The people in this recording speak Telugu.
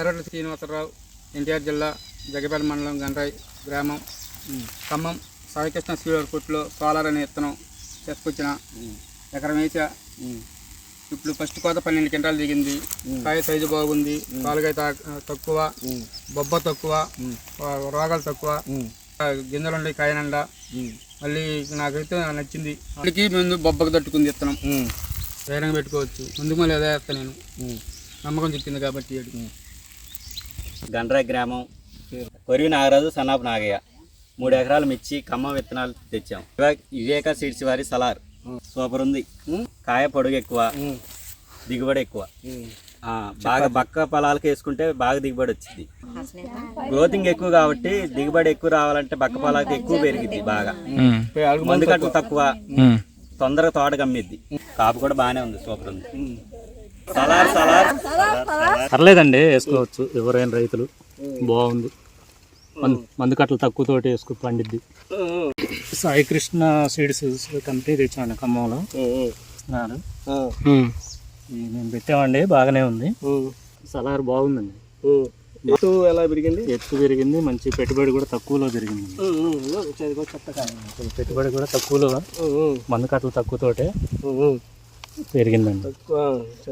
ఎర్రటి శ్రీనివాసరావు ఎన్టీఆర్ జిల్లా జగపేట మండలం గండ్రాయి గ్రామం. ఖమ్మం సాయికృష్ణ శ్రీవారి కొట్లో సోలార్ అనే విత్తనం చేసుకొచ్చిన ఎకరం వేసా ఇప్పుడు ఫస్ట్ కోత పన్నెండు క్వింటాలు దిగింది. కాయ సైజు బాగుంది. కాలుగాయ తక్కువ. బొబ్బ తక్కువ. రోగాలు తక్కువ. గింజలు ఉండే కాయ నిండా. మళ్ళీ నాకైతే నచ్చింది. అప్పటికి ముందు బొబ్బకు తట్టుకుంది విత్తనం ధైర్యంగా పెట్టుకోవచ్చు. ముందుకు మళ్ళీ అదే వేస్తా నేను. నమ్మకం చిక్కింది కాబట్టి ఏడు. గండ్రాయి గ్రామం కొరివి నాగరాజు సన్నాపు నాగయ్య. మూడు ఎకరాలు మిర్చి ఖమ్మం విత్తనాలు తెచ్చాం. వివే- వివేక సీడ్స్ వారి సలార్. సూపర్ ఉంది. కాయ పొడుగు ఎక్కువ. దిగుబడి ఎక్కువ. ఆ, బాగా బక్క పొలాలకు వేసుకుంటే బాగా దిగుబడి వచ్చింది. గ్రోతింగ్ ఎక్కువ కాబట్టి దిగుబడి ఎక్కువ రావాలంటే బక్క పొలాలకు ఎక్కువ పెరిగిద్ది బాగా. మందు కట్టలు తక్కువ. తొందరగా తోట కమ్మిద్ది. కాపు కూడా బాగానే ఉంది. సూపర్ ఉంది. సలార్ సలార్. పర్లేదండి వేసుకోవచ్చు. ఎవరైనా రైతులు బాగుంది. మందు మందు కట్టలు తక్కువ తోటి వేసుకు పండిద్ది. సాయి కృష్ణ సీడ్స్ కంపెనీ తెచ్చాను ఖమ్మంలో. మేము పెట్టామండి బాగానే ఉంది. సలార్ బాగుందండి. ఎలా పెరిగింది? ఎత్తు పెరిగింది మంచి పెట్టుబడి కూడా తక్కువలో పెరిగింది పెట్టుబడి కూడా తక్కువలో. మందు కట్టలు తక్కువ తోటే పెరిగిందండి.